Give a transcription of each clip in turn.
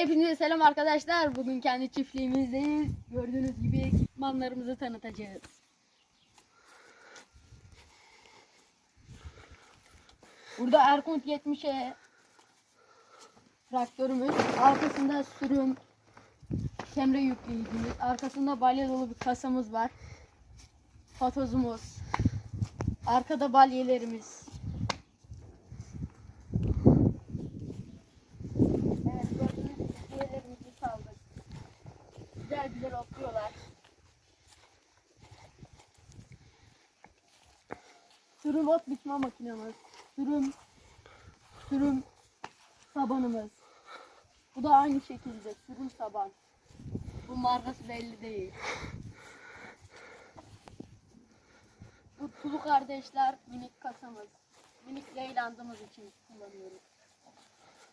Hepinize selam arkadaşlar. Bugün kendi çiftliğimizdeyiz. Gördüğünüz gibi ekipmanlarımızı tanıtacağız. Burada Erkunt 70'e traktörümüz. Arkasında sürüm kemre yükleyicimiz. Arkasında balya dolu bir kasamız var. Patozumuz. Arkada balyelerimiz. Evet gördüğünüz gibi üyelerimizi saldık. Güzel güzel otluyorlar. Sürüm ot biçme makinemiz. Sürüm sürüm sabanımız. Bu da aynı şekilde sürüm saban. Bu markası belli değil. Bu Tulu kardeşler minik kasamız. Minik leylandımız için kullanıyoruz.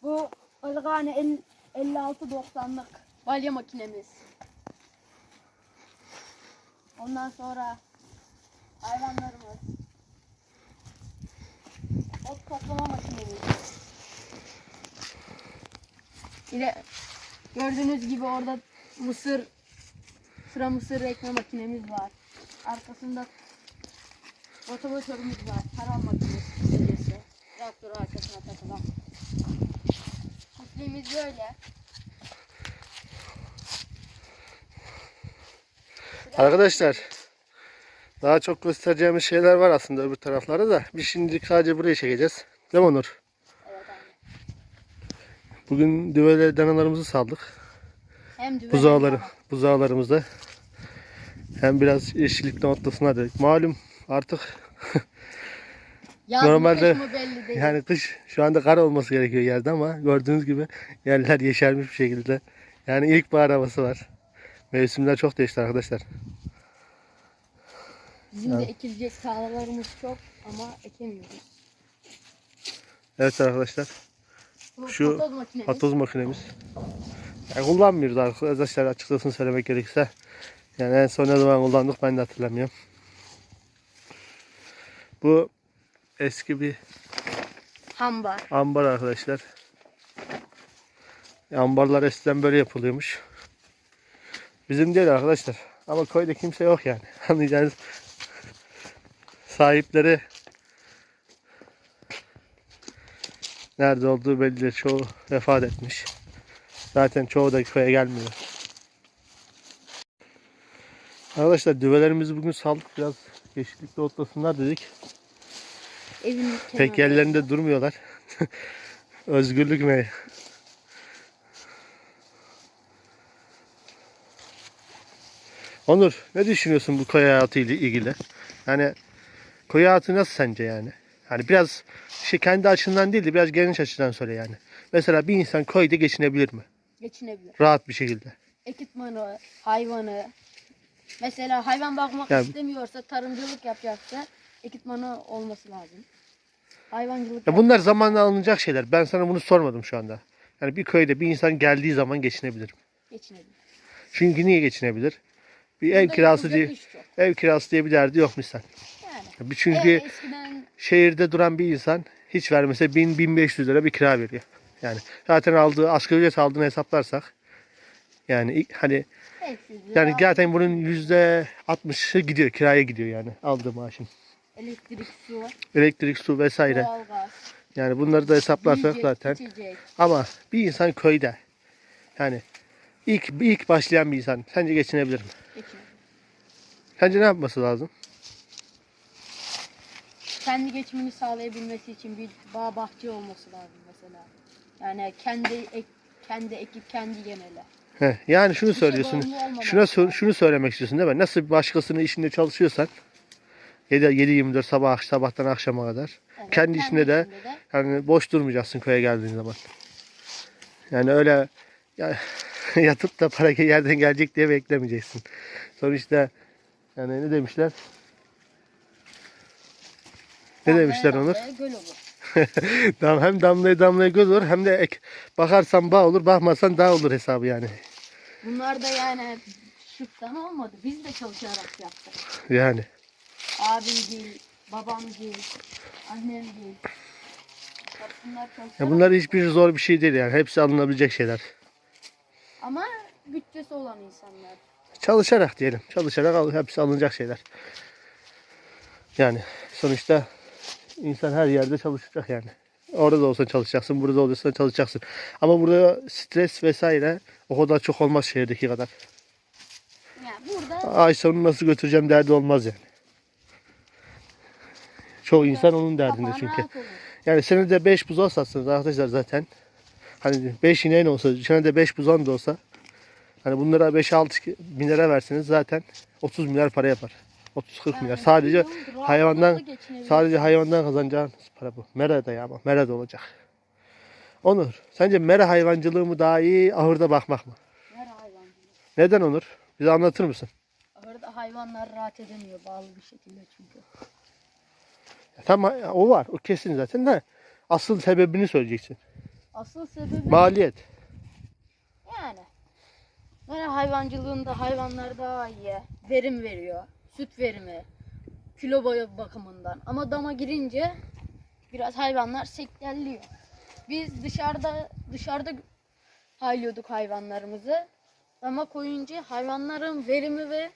Bu Ilgane 56-90'lık balya makinemiz. Ondan sonra hayvanlarımız. Ot toplama makinemiz. Yine gördüğünüz gibi orada mısır sıra mısır ekme makinemiz var. Arkasında motomatörümüz var. Taran makinesi kısacası. Traktörü arkasına takılan. Çiftliğimiz böyle. Arkadaşlar daha çok göstereceğimiz şeyler var aslında öbür taraflarda da. Biz şimdi sadece burayı çekeceğiz. Değil mi Onur? Evet abi. Bugün düvele danalarımızı saldık. Hem Buzağları, buzağlarımızda. Hem biraz yeşillikten otlasınlar dedik. Malum artık Yaz Normalde kış belli değil. yani kış şu anda kar olması gerekiyor yerde ama gördüğünüz gibi yerler yeşermiş bir şekilde. Yani ilkbahar havası var. Mevsimler çok değişti arkadaşlar. Bizim de ekilecek tarlalarımız çok ama ekemiyoruz. Evet arkadaşlar. Bu Şu patoz makinemiz. Patoz makinemiz. Yani kullanmıyoruz arkadaşlar açıkçası söylemek gerekirse. Yani en son ne zaman kullandık ben de hatırlamıyorum. Bu eski bir Hambar. ambar arkadaşlar. Ambarlar eskiden böyle yapılıyormuş. Bizim değil arkadaşlar. Ama köyde kimse yok yani. Anlayacağınız sahipleri nerede olduğu belli değil. Çoğu vefat etmiş. Zaten çoğu da köye gelmiyor. Arkadaşlar düvelerimizi bugün saldık. Biraz yeşillikte otlasınlar dedik. Evin Pek yerlerinde durmuyorlar. Özgürlük mü? Onur ne düşünüyorsun bu köy hayatı ile ilgili? Yani köy hayatı nasıl sence yani? Hani biraz şey kendi açından değil de biraz geniş açıdan söyle yani. Mesela bir insan köyde geçinebilir mi? Geçinebilir. Rahat bir şekilde. Ekipmanı, hayvanı. Mesela hayvan bakmak Yani- istemiyorsa, tarımcılık yapacaksa ekipmanı olması lazım. Hayvancılık Ya yap- bunlar zamanla alınacak şeyler. Ben sana bunu sormadım şu anda. Yani bir köyde bir insan geldiği zaman geçinebilir mi? geçinebilir. Çünkü niye geçinebilir? Bir ev Burada kirası yapılacak diye iş çok. ev kirası diye bir derdi yok misal. Çünkü E, eskiden şehirde duran bir insan hiç vermese 1000-1500 lira bir kira veriyor. Yani zaten aldığı asgari ücret aldığını hesaplarsak yani hani 500 lira yani zaten bunun yüzde 60'ı gidiyor kiraya gidiyor yani aldığı maaşın. elektrik, su, Elektrik, su vesaire. doğalgaz, Yani bunları da hesaplarsak yiyecek, zaten. içecek. Ama bir insan köyde yani ilk ilk başlayan bir insan sence geçinebilir mi? geçinebilir. Sence ne yapması lazım? Kendi geçimini sağlayabilmesi için bir bağ bahçe olması lazım mesela. Yani kendi ek, kendi ekip kendi yemeli. Heh, yani şunu şey söylüyorsun. bağımlı olmamak Şuna sor- lazım. şunu söylemek istiyorsun değil mi? Nasıl başkasının işinde çalışıyorsan 7 7-24 sabah sabahtan akşama kadar. Evet, kendi işinde de işinde de yani boş durmayacaksın köye geldiğin zaman. Yani öyle ya, yatıp da para yerden gelecek diye beklemeyeceksin. Sonuçta yani ne demişler? Ne damlaya demişler Onur? göl olur. Tamam hem damlaya damlaya göz olur hem de ek, bakarsan bağ olur bakmazsan dağ olur hesabı yani. Bunlar da yani şıktan olmadı. Biz de çalışarak yaptık. Yani. Abim değil, babam değil, annem değil. Bunlar Ya bunlar hiçbir zor bir şey değil yani. Hepsi alınabilecek şeyler. Ama bütçesi olan insanlar. Çalışarak diyelim. Çalışarak al, hepsi alınacak şeyler. Yani sonuçta insan her yerde çalışacak yani. Orada da olsa çalışacaksın, burada da olursa çalışacaksın. Ama burada stres vesaire o kadar çok olmaz şehirdeki kadar. Yani burada Ay sonu nasıl götüreceğim derdi olmaz yani. Çoğu insan onun derdinde kafan çünkü. Yani senede 5 buzağı satsanız arkadaşlar zaten. Hani 5 ineğin olsa, senede 5 buzağın da olsa. Hani bunlara 5-6 bin lira verseniz zaten 30 milyar para yapar. 30-40 milyar. Sadece hayvandan sadece hayvandan kazanacağınız para bu. Merada ya ama merada olacak. Onur, sence mera hayvancılığı mı daha iyi, ahırda bakmak mı? Her hayvancılık. Neden Onur? Bize anlatır mısın? Ahırda hayvanlar rahat edemiyor bağlı bir şekilde çünkü. Tamam o var. O kesin zaten de asıl sebebini söyleyeceksin. Asıl sebebi Maliyet. yani. Yani hayvancılığında hayvanlar daha iyi. Verim veriyor. Süt verimi. Kilo boyu bakımından. Ama dama girince biraz hayvanlar sektelliyor. Biz dışarıda dışarıda haylıyorduk hayvanlarımızı. Dama koyunca hayvanların verimi ve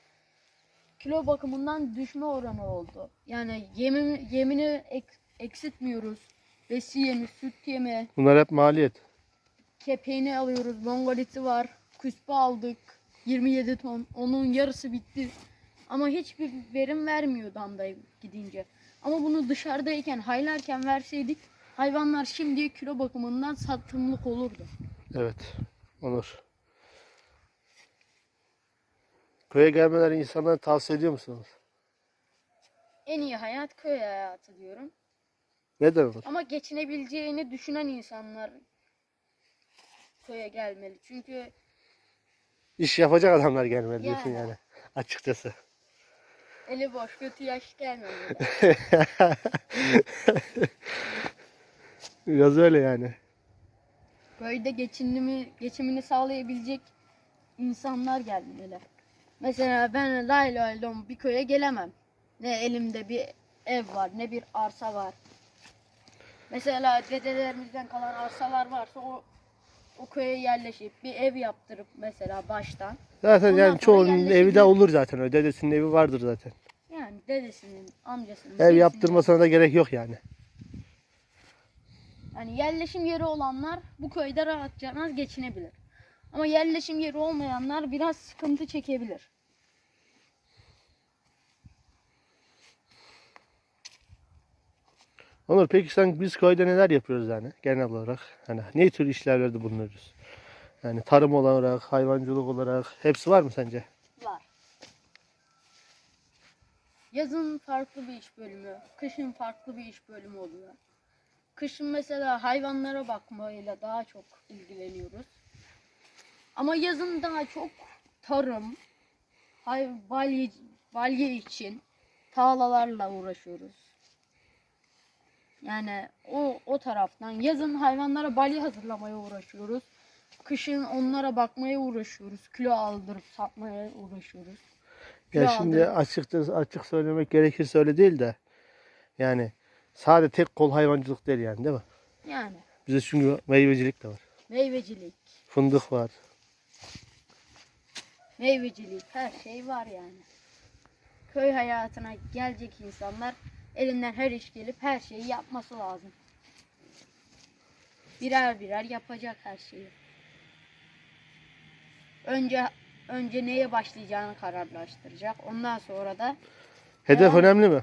kilo bakımından düşme oranı oldu. Yani yemin, yemini ek- eksiltmiyoruz. Besi yemi, süt yemi, Bunlar hep maliyet. kepeğini alıyoruz. Mongoliti var. Küspe aldık. 27 ton. Onun yarısı bitti. Ama hiçbir verim vermiyor damda gidince. Ama bunu dışarıdayken haylarken verseydik hayvanlar şimdi kilo bakımından satımlık olurdu. Evet. Onur. Köye gelmeleri insanlara tavsiye ediyor musunuz? En iyi hayat köy hayatı diyorum. Neden Onur? Ama geçinebileceğini düşünen insanlar köye gelmeli. Çünkü İş yapacak adamlar gelmeli diyorsun Yani. yani. Açıkçası. Eli boş götü yaş gelmemeli. Biraz öyle yani. Köyde geçinimi, geçimini sağlayabilecek insanlar gelmeli. Mesela ben lay lay lom bir köye gelemem. Ne elimde bir ev var ne bir arsa var. Mesela dedelerimizden kalan arsalar varsa o o köye yerleşip bir ev yaptırıp mesela baştan. Zaten Ondan yani sonra çoğunun evi de olur zaten. O dedesinin evi vardır zaten. Yani dedesinin, amcasının. Ev birisinin- yaptırmasına da gerek yok yani. Yani yerleşim yeri olanlar bu köyde rahatça geçinebilir. Ama yerleşim yeri olmayanlar biraz sıkıntı çekebilir. Onur peki sen biz köyde neler yapıyoruz yani genel olarak? Hani ne tür işlerlerde bulunuyoruz? Yani tarım olarak, hayvancılık olarak hepsi var mı sence? Var. Yazın farklı bir iş bölümü, kışın farklı bir iş bölümü oluyor. Kışın mesela hayvanlara bakmayla daha çok ilgileniyoruz. Ama yazın daha çok tarım, hay balye, balye için tarlalarla uğraşıyoruz. Yani o o taraftan yazın hayvanlara balya hazırlamaya uğraşıyoruz. Kışın onlara bakmaya uğraşıyoruz. Kilo aldırıp satmaya uğraşıyoruz. Ya Kilo şimdi aldırıp- açıkçası açık söylemek gerekirse öyle değil de yani sadece tek kol hayvancılık değil yani değil mi? Yani Bizde çünkü meyvecilik de var. meyvecilik, Fındık var. meyvecilik her şey var yani. Köy hayatına gelecek insanlar elinden her iş gelip her şeyi yapması lazım. Birer birer yapacak her şeyi. Önce önce neye başlayacağını kararlaştıracak. Ondan sonra da Hedef önemli mi?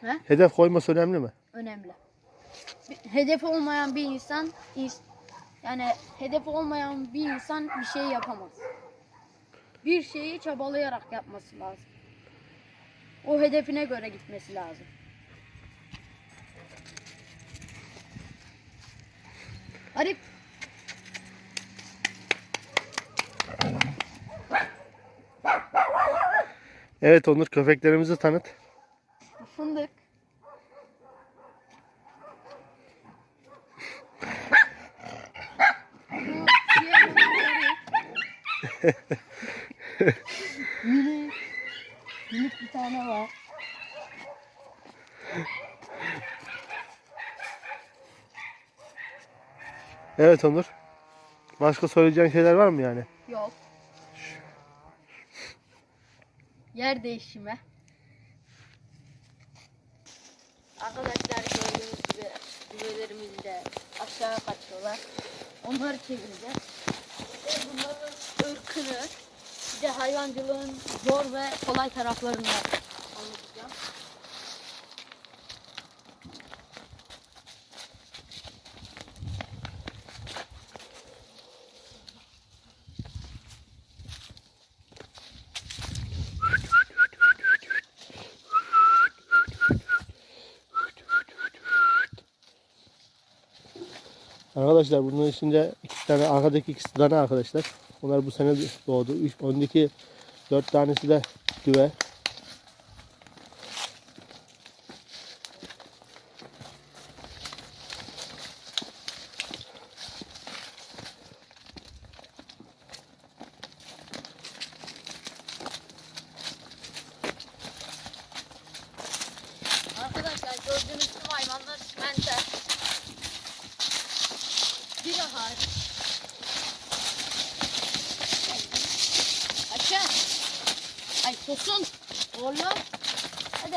He? Hedef koyması önemli mi? önemli. Hedef olmayan bir insan ins- yani hedef olmayan bir insan bir şey yapamaz. Bir şeyi çabalayarak yapması lazım. O hedefine göre gitmesi lazım. Arif Evet Onur köpeklerimizi tanıt. fındık. Arif. minik, bir tane var. Evet Onur. Başka söyleyeceğin şeyler var mı yani? Yok. Yer değişimi. Arkadaşlar gördüğünüz gibi düvelerimiz de aşağı kaçıyorlar. Onları çevireceğiz. Bunların ırkını de hayvancılığın zor ve kolay taraflarını anlatacağım. Arkadaşlar bunun içinde iki tane arkadaki ikisi tane arkadaşlar. Onlar bu sene doğdu. Üç, öndeki dört tanesi de düve. Ay tosun. Oğlum. Hadi.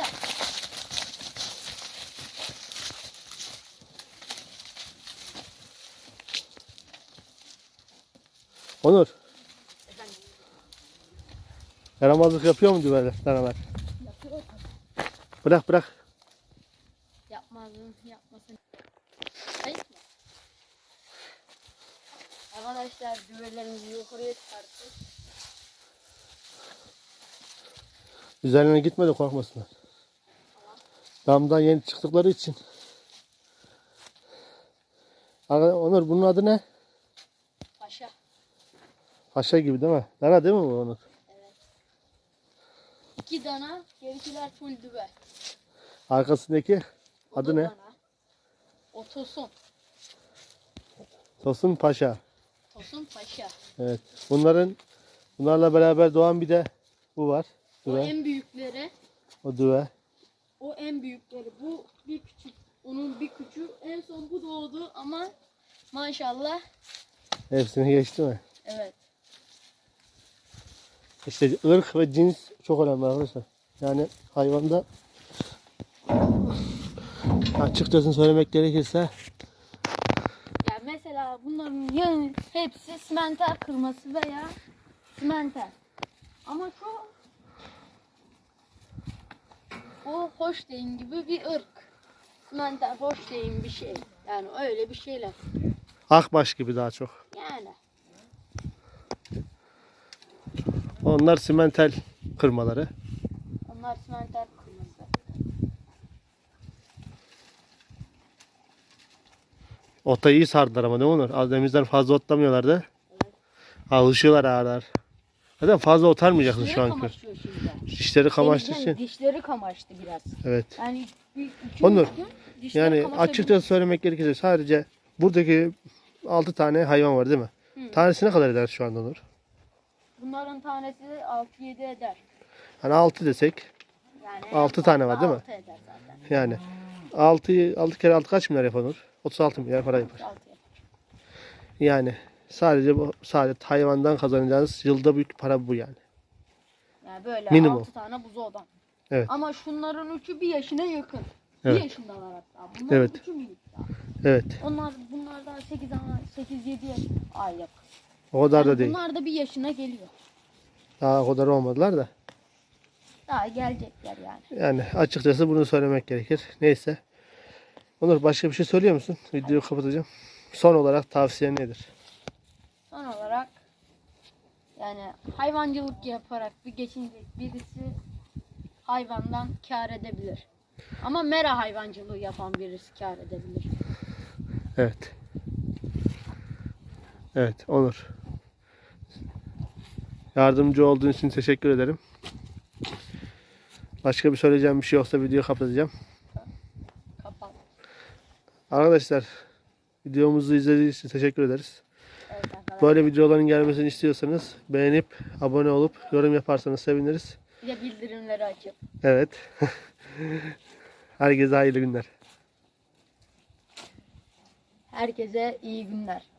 Onur. Efendim. Yaramazlık yapıyor mu düveler? Danalar? Yapıyor. Bırak bırak. Yapmazın, yapmasın. Ayıp mı? Arkadaşlar düvelerimizi yukarıya çıkarttık. Üzerine gitme de korkmasınlar. Damdan yeni çıktıkları için. Onur bunun adı ne? Paşa. Paşa gibi değil mi? Dana değil mi bu Onur? İki dana, gerikiler full düve. Arkasındaki O adı ne? Dana. O tosun. Tosun Paşa. Tosun paşa. Evet. Bunların bunlarla beraber doğan bir de bu var. O Düve. en büyükleri. O düve. O en büyükleri. Bu bir küçük. Onun bir küçüğü. En son bu doğdu ama maşallah. Hepsini geçti mi? Evet. İşte ırk ve cins çok önemli arkadaşlar. Yani hayvanda açıkçası söylemek gerekirse Yani mesela bunların yani hepsi simenter kırması veya simenter. Ama şu o hoştein gibi bir ırk. Simenter hoştein bir şey. Yani öyle bir şeyler. akbaş gibi daha çok. Yani. Onlar simental kırmaları. Onlar simenter kırması. Ota iyi sardılar ama değil mi Onur? Az demizden fazla otlamıyorlardı. Alışıyorlar ağır ağır. Zaten fazla otarmayacaksın Dişleri şu an. kamaşıyor şimdi. Dişleri kamaştığı Yani için. Dişleri kamaştı biraz. Evet. Yani bir, iki Onur, üç gün dişleri Yani kamaşabilir. açıkçası söylemek gerekirse sadece buradaki 6 tane hayvan var değil mi? Hı. Tanesi ne kadar eder şu anda Onur? Bunların tanesi 6-7 eder. Hani 6 desek Yani Altı en tane fazla var değil mi? altı eder zaten. yani 6 6 kere 6 kaç milyar yapar Onur? 36 milyar para yapar. Altı. Yani sadece bu sadece hayvandan kazanacağınız yılda büyük para bu yani. Yani böyle Minimum. 6 tane buzağdan. Evet. Ama şunların üçü bir yaşına yakın. Evet. Bir yaşındalar hatta. Bunların Evet. üçü minik daha. Evet. Onlar bunlar daha 8 8 7 ay yakın. O kadar da Yani değil. bunlar da bir yaşına geliyor. Daha o kadar olmadılar da. Daha gelecekler yani. Yani açıkçası bunu söylemek gerekir. Neyse. Onur başka bir şey söylüyor musun? Videoyu kapatacağım. Son olarak tavsiyen nedir? Son olarak yani hayvancılık yaparak bir geçinecek birisi hayvandan kar edebilir. Ama mera hayvancılığı yapan birisi kar edebilir. Evet. Evet Onur. Yardımcı olduğun için teşekkür ederim. Başka bir söyleyeceğim bir şey yoksa videoyu kapatacağım. Kapat. Arkadaşlar videomuzu izlediğiniz için teşekkür ederiz. Böyle videoların gelmesini istiyorsanız beğenip abone olup yorum yaparsanız seviniriz. Bir de bildirimleri açıp. Evet. Herkese hayırlı günler. Herkese iyi günler.